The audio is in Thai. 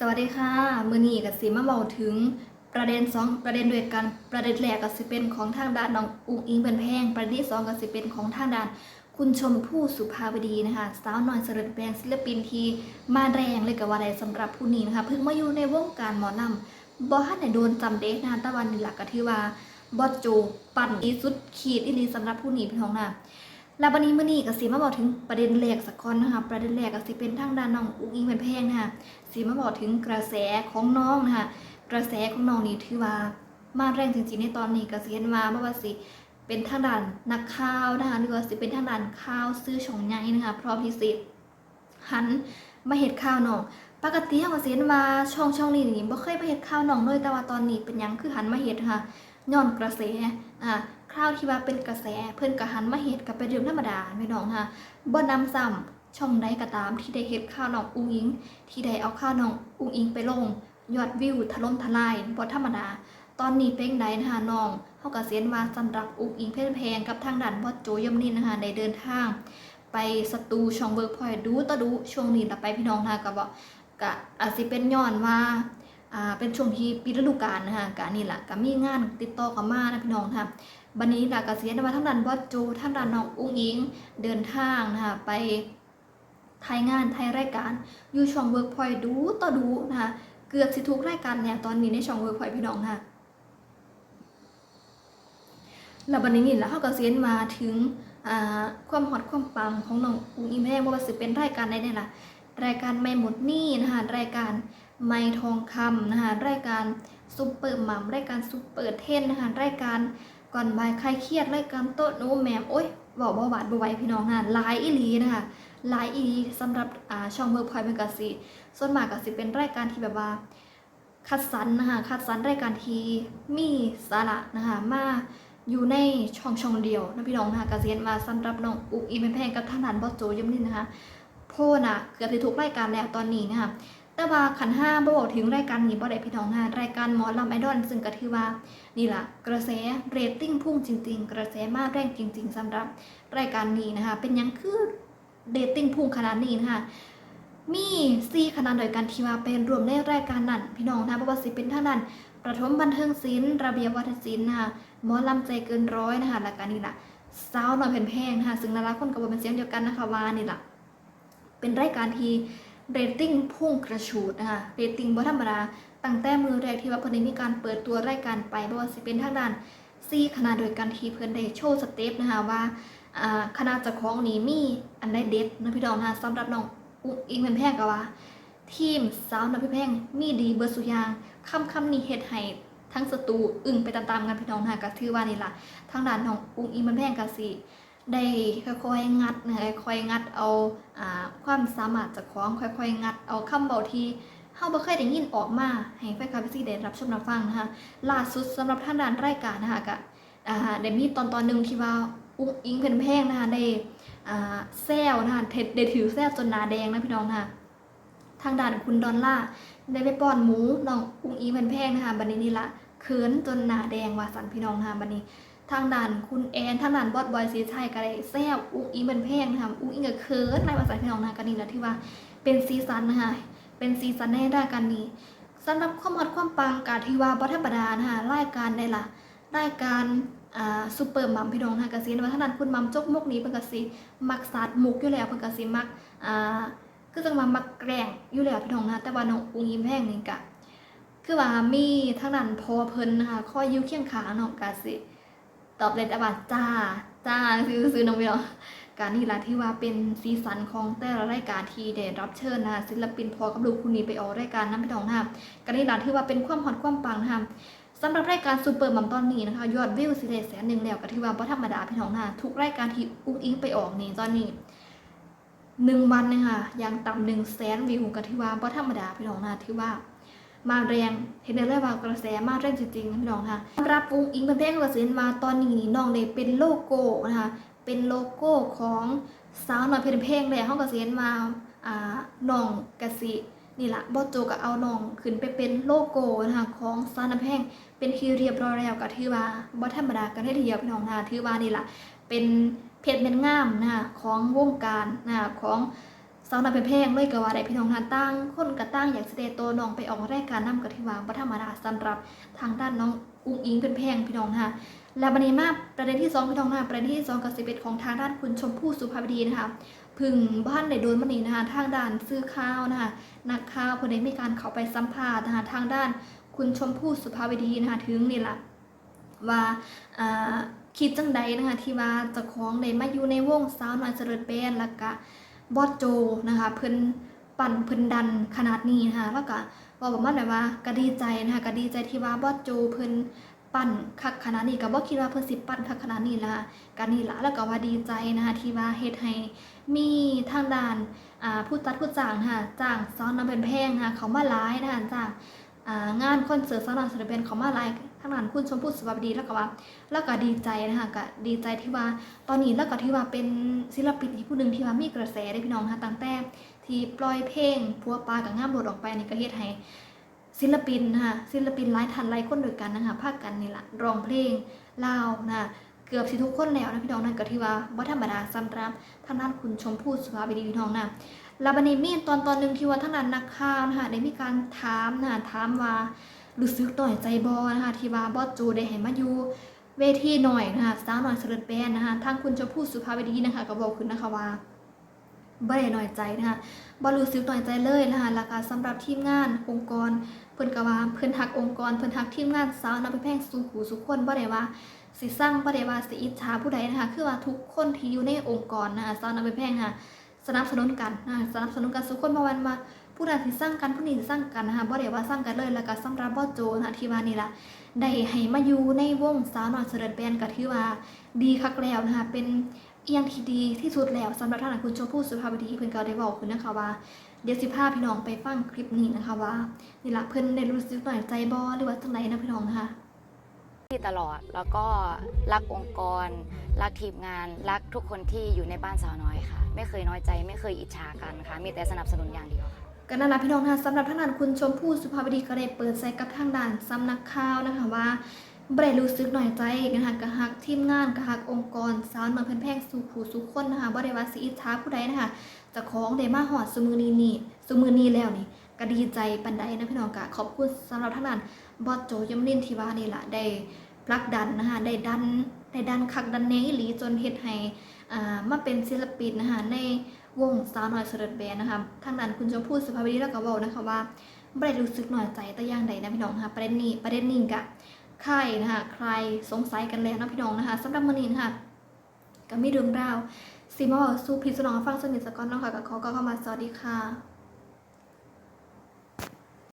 สวัสดีค่ะ มือนี้กับสีมาเบาถึงประเด็นสองประเด็นด้วยกันประเด็นแรกกับสิเป็นของทางด้านน้องอุ้งอิงเป็นแพงประเด็นที่สองกับสิเป็นของทางด้าน คุณชมพู่สุภาวดีนะคะสาวน้อยเสริญแปลงศิลปินที่มาแรงเลยกับว่าใดสำหรับผู้นี้นะคะเพิ่งมาอยู่ในวงการหมอลำบอฮันไหนโดนจำเด็กนะตะวันนี้หลักก็ที่ว่าบอสโจปั่นที่สุดขีดอีลีสำหรับผู้นี้พี่น้องนะ แล้ววันนี้มื่อนี้ก็สีมาบอกถึงประเด็นแรกสักก้อนนะคะ ประเด็นแรกก็สิเป็นทางด้านน้องอุ้งอิงเป็นแพงนะคะสีมาบอกถึงกระแสของน้องนะคะ กระแสของน้องนี่ถือว่ามาแรงจริงๆในตอนนี้ก็สิเห็นว่าไม่ว่าสิเป็นทางด้านนักข่าวนะคะหรือว่าสิเป็นทางด้านข่าวซื้อช่องใหญ่นะคะพร้อมที่สิหันมาเห็ดข่าวน้องปกติเขาก็สิเห็นว่าช่องช่องนี้นี่บ่เคยมาเห็ดข่าวน้องเลยแต่ว่าตอนนี้เป็นยังคือหันมาเห็ดค่ะ ย้อนกระแสอ่าคราวที่ว่าเป็นกระแสเพิ่นกระหันมาเฮ็ดกับเป็นเรื่องธรรมดาพี่น้องค่ะบ่นำซ้ำช่องใดก็ตามที่ได้เฮ็ดข่าวน้องอุ้งอิง ที่ได้เอาข่าวน้องอุ้งอิงไปลง ยอดวิวถล่มทลายบ่ธรรมดา ตอนนี้เป็นไดนะคะน้องเฮาก็เสียนว่าสำหรับอุ้งอิงเพชรแพงกับทางด้านบอโจยมนินนะคะได้เดินทาง ไปสตูช่องเบิร์กพอยดูตะดูช่วงนี้ละไปพี่น้องนะคะก็บ่ก็อาจสิเป็นย้อนว่า อ่าเป็นช่วงที่ปิดฤดูกาลนะคะกะนี่แหละก็มีงานติดต่อเข้ามานะพี่น้องค่ะบันนี้หลักเกษียณมาทั้งดันบอสโจทั้งดันน้องอุ้งอิงเดินทางนะคะไปถ่ายงานถ่ายรายการอยู่ช่องเวิร์กพอยดูต่อดูนะคะเกือบสิทุกรายการเนี่ยตอนนี้ในช่องเวิร์กพอยพี่น้องค่ะแล้วบันนี้นี่แหละเขาเกษียณมาถึงความฮอตความปังของน้องอุ้งอิงแม่ว่าสิเป็นรายการใดเนี่ยล่ะรายการไม่หมดหนี้นะคะรายการ ไม่ทองคำนะคะรายการซุปเปอร์มัมรายการซุปเปอร์เทนนะคะรายการก่อนบ่ายใครเครียดรายการโต๊ะโน้มแหมมโอ้ยบอกบ่หวาดบ่ไหวพี่น้องค่ะหลายอีหลีนะคะหลายอีลีสำหรับอ่าช่องเวิร์พอยเป็นกสิส่วนมากกสิเป็นรายการที่แบบว่าคัดสรรนะคะคัดสรรรายการที่มีสาระนะคะมาอยู่ในช่องช่องเดียวนะพี่น้องนะคะกเกษียณมาสำหรับน้องอุกอีเป็นแพงกับท่านานบอสโจยมนินนะคะโพน่ะเกือบจะทุกรายการแล้วตอนนี้นะคะ แต่ว่าขันห้าบ่บอกถึงรายการนี้บ่ได้พี่น้องค่ะรายการหมอลำไอดอลซึ่งก็ถือว่านี่แหละกระแสเรตติ้งพุ่งจริง ๆ กระแสมากแรงจริง ๆสำหรับรายการนี้นะคะ เป็นยังคือเรตติ้งพุ่งขนาดนี้นะคะมีซีขนาดโดยการที่ว่าเป็นรวมในรายการนั้นพี่น้องนะเพราะว่าสิเป็นท่านั้น ประถมบันเทิงศิลป์ระเบียบวัฒนศิลป์นะคะหมอลำใจเกินร้อยนะคะรายการนี้ล่ะสาวน้อยเพนแพงนะคะซึ่งนาราคนกับเป็นเสียงเดียวกันนะคะว่านี่ล่ะเป็นรายการที่ เรตติ้งพุ่งกระฉูดนะคะเรตติ้งบ่ธรรมดาตั้งแต่มือแรกที่ว่าเพิ่นได้มีการเปิดตัวรายการไปบ่ว่าสิเป็นทางด้านซีคณะโดยการที่เพิ่นได้โชว์สเต็ปนะคะว่าอ่าคณะเจ้าของนี้มีอันใดเด็ดนะพี่น้องนะสำหรับน้องอุ๊งอิงเพิ่นแพงก็ว่า ทีมสาวน้อยเพิ่แพงมีดีเบิดสุยางคำคำนี้เฮ็ดให้ทั้งสตูอึ้งไปตามๆกันพี่น้องนะคะก็ถือว่านี่ล่ะทางด้านน้องอุ๊งอิงเพิ่นแพงก็สิ ได้ค่อยๆงัดนะคะค่อยๆงัดเอาอ่าความสามารถจากของค่อยๆงัดเอาคำเบาทีเฮาบ่เคยได้ยินออกมาให้แฟนคลับซี่ได้รับชมรับฟังนะคะล่าสุดสำหรับทางด้านรายการนะคะก็อ่าได้มีตอนตอนหนึงที่ว่าอุ้งอิงเพิ่นแพงนะคะได้อ่าแซวนะคะเท็ดได้ถือแซวจนหน้าแดงนะพี่น้องนะคะทางด้านคุณดอลล่าได้ไปป้อนหมูน้องอุ้งอิงเพิ่นแพงนะคะบัดนี้นี่ละเขินจนหน้าแดงว่าสันพี่น้องนะคะบัดนี้ ทางด้านคุณแอนทางด้านบอสบอยซีชัยก็ได้แซวอุ้งอิงเพิ่นแพงนะคะอุ้งอิงก็เขินในว่าสันพี่น้องนะคะก็นี่แหละที่ว่าเป็นซีซันนะคะเป็นซีซันในรายการนี้สำหรับความฮอตความปังกาที่ว่าบ่ธรรมดานะคะรายการใดล่ะรายการอ่าซูเปอร์มัมพี่น้องนะคะกสิว่าท่านนั้นคุณมัมจกมกนี้เพิ่นกสิมักสาดมุกอยู่แล้วเพิ่นกสิมักอ่าคือจังว่ามักแกล้งอยู่แล้วพี่น้องนะแต่ว่าน้องอุ้งยิ้แพงนี่ก็คือว่ามีทางนั้นพอเพิ่นนะคะคอยอยู่เคียงขางน้องก็สิ ตอบเลยแต่ว่าจ้าจ้าซื้อๆน้องพี่น้องการนี่ละที่ว่าเป็นซีซันของแต่ละรายการที่ได้รับเชิญนะคะศิลปินพอกับลูกคุณนี้ไปออกรายการน้ำพี่น้องนะคะการนี่ละที่ว่าเป็นความฮอตความปังนะคะสำหรับรายการซูเปอร์มัมตอนนี้นะคะ ยอดวิวสิได้แสนหนึ่งแล้วก็ที่ว่าบ่ธรรมดาพี่น้องนะคะทุกรายการที่อุ้งอิงไปออกนี่ตอนนี้หนึ่งวันนะคะยังต่ำหนึ่งแสนวิวก็ที่ว่าบ่ธรรมดาพี่น้องนะที่ว่า มาแรงเห็นได้เลยว่ากระแสมาแรงจริงๆนะพี่น้องค่ะรับอุ้งอิงเป็นแพงกระแสมาตอนนี้นี่น้องได้เป็นโลโก้นะคะเป็นโลโก้ของสาวน้อยเพลินเพลงเลยเขาก็เสียนมาอ่าน้องกระสินี่ละบอโจก็เอาน้องขึ้นไปเป็นโลโก้นะคะของสาน้อยเพลงเป็นที่เรียบร้อยแล้วก็ถือว่าบอธรรมดากันได้ทีเดียวพี่น้องนะคะถือว่านี่ละเป็นเพชรเป็นงามนะคะของวงการนะคะของ สาวนาเป็นแพงเลยก็ว่าได้พี่น้องทานตั้งคนกระตั้งอยากแสดงตัวน้องไปออกรายการนำกับที่ว่าบ่ธรรมดาสำหรับทางด้านน้องอุ้งอิงเป็นแพงพี่น้องค่ะและบันนี้มาประเด็นที่สองพี่น้องค่ะประเด็นที่สองกับสิบเอ็ดของทางด้านคุณชมพู่สุภาพดีนะคะพึ่งบ้านได้โดนมันนี้นะคะทางด้านซื้อข้าวนะคะนักข่าวคนนี้มีการเข้าไปสัมภาษณ์นะคะทางด้านคุณชมพู่สุภาพดีนะคะถึงนี่แหละว่าคิดจังใดนะคะที่ว่าจะของได้มาอยู่ในวงสาวน้อยเจริญแบนแล้วก็ บอสโจนะคะเพิ่นปั่นเพิ่นดันขนาดนี้นะคะแล้วก็บอกประมาณแบบว่าก็ดีใจนะคะก็ดีใจที่ว่าบอสโจเพิ่นปั่นคักขนาดนี้ก็บ่คิดว่าเพิ่นสิปั่นคักขนาดนี้ล่ะก็นี่ล่ะแล้วก็ว่าดีใจนะคะที่ว่าเฮ็ดให้มีทางด้านอ่าผู้ตัดผู้จ้างนะคะจ้างซ้อนน้ำเป็นแพงนะคะเขามาหลายนะคะจ้าง งานคอนเสิร์ตซ้อนน้ำศิลปินเขามาหลายทางด้านคุณชมพู่สุภาพดีแล้วก็ว่า แล้วก็ดีใจนะคะก็ดีใจที่ว่าตอนนี้แล้วก็ที่ว่าเป็นศิลปินอีกผู้หนึ่งที่ว่ามีกระแสได้พี่น้องค่ะตั้งแต่ที่ปล่อยเพลงพัวปลากับงามโดออกไปในี่ก็เฮ็ดให้ศิลปินนะคะศิลปินหลายท่านหลายคนด้วยกันนะคะภาคกันนี่แหละร้องเพลงลาวนะเกือบสิทุกคนแล้วนะพี่น้องนั่นก็ที่ว่าบ่ธรรมดาสำหรับทางด้านคุณชมพู่สุภาพดีพี่น้องนะ แล้วบันี้มีตอนตอนหนึ่งที่ว่าทางด้านนักข่าวนะคะได้มีการถามนะคะถามว่ารู้สึกหน่อยใจบ่นะคะที่ว่าบอสโจได้ให้มาอยู่เวทีหน่อยนะคะสาวหน่อยเสด็จแบนนะคะทางคุณชมพู่สุภาพดีนะคะก็บอกขึ้นนะคะว่าบ่ได้น้อยใจนะคะบ่รู้สึกน้อยใจเลยนะคะแล้วก็สำหรับทีมงานองค์กร เพิ่นกว่าเพิ่นฮักองค์กรเพิ่นฮักทีมงานสาวนำไปแพงสู่หูสู่คนบ่ได้ว่าสิสร้างบ่ได้ว่าสิอิจฉาผู้ใดนะคะคือว่าทุกคนที่อยู่ในองค์กรนะคะสาวนำไปแพงค่ะ สนับสนุนกันนะสนับสนุนกันทุกคนบ่ว่ามาผู้ใดสิสร้างกันผู้นี้สิสร้างกันนะคะบ่ได้ว่าสร้างกันเลยแล้วก็สำหรับบ่โจนะคะที่ว่านี่ล่ะได้ให้มาอยู่ในวงสาวน้อยเสด็จแบนก็ถือว่าดีคักแล้วนะคะเป็นเอียงที่ดีที่สุดแล้วสำหรับท่านคุณชมพู่สุภาพดีเพิ่นก็ได้บอกขึ้นะคะว่าเดี๋ยวสิพาพี่น้องไปฟังคลิปนี้นะคะว่านี่ละเพิ่นได้รู้สึกหน่อยใจบอหรือว่าจังไรนะพี่น้องนะคะ ที่ตลอด แล้วก็รักองค์กร รักทีมงาน รักทุกคนที่อยู่ในบ้านสาวน้อยค่ะ ไม่เคยน้อยใจ ไม่เคยอิจฉากันค่ะ มีแต่สนับสนุนอย่างเดียวค่ะก็นั่นแหละพี่น้องนะคะสำหรับท่านนั้นคุณชมพู่สุภาพดีก็ได้เปิดใจกับทางด่านสำนักข่าวนะคะว่าบ่ได้รู้สึกหน่อยใจนะคะกะฮักทีมงานกะฮักองค์กรสาวน้อยเพิ่นแพงสู่ผู้สู่คนนะคะบ่ได้ว่าสิอิจฉาผู้ใดนะคะจะของได้มาฮอดซุมือนี้นี่ซุมือนี้แล้วนี่ ก็ดีใจปานใดนะพี่น้องกะขอบคุณสำหรับท่านนั้นบอสโจยมนินที่ว่านี่แหละได้ผลักดันนะคะได้ดันได้ดันคักดันแนงอีหลีจนเฮ็ดให้อ่ามาเป็นศิลปินนะคะในวงสาวน้อยเสด็จแบนนะคะทางนั้นคุณชมพู่สุภาพดีแล้วก็บอกนะคะว่าไม่ได้รู้สึกหน่อยใจแต่อย่างใดนะพี่น้องนะคะประเด็นนี้ประเด็นนี้กะใครนะคะใครสงสัยกันแล้วนะพี่น้องนะคะสำหรับมื้อนี้นะคะก็มีเรื่องราวซีมาบอกสู้พี่สนองฟังสนิทสกอนเนาะค่ะกับขอก็เข้ามาสวัสดีค่ะ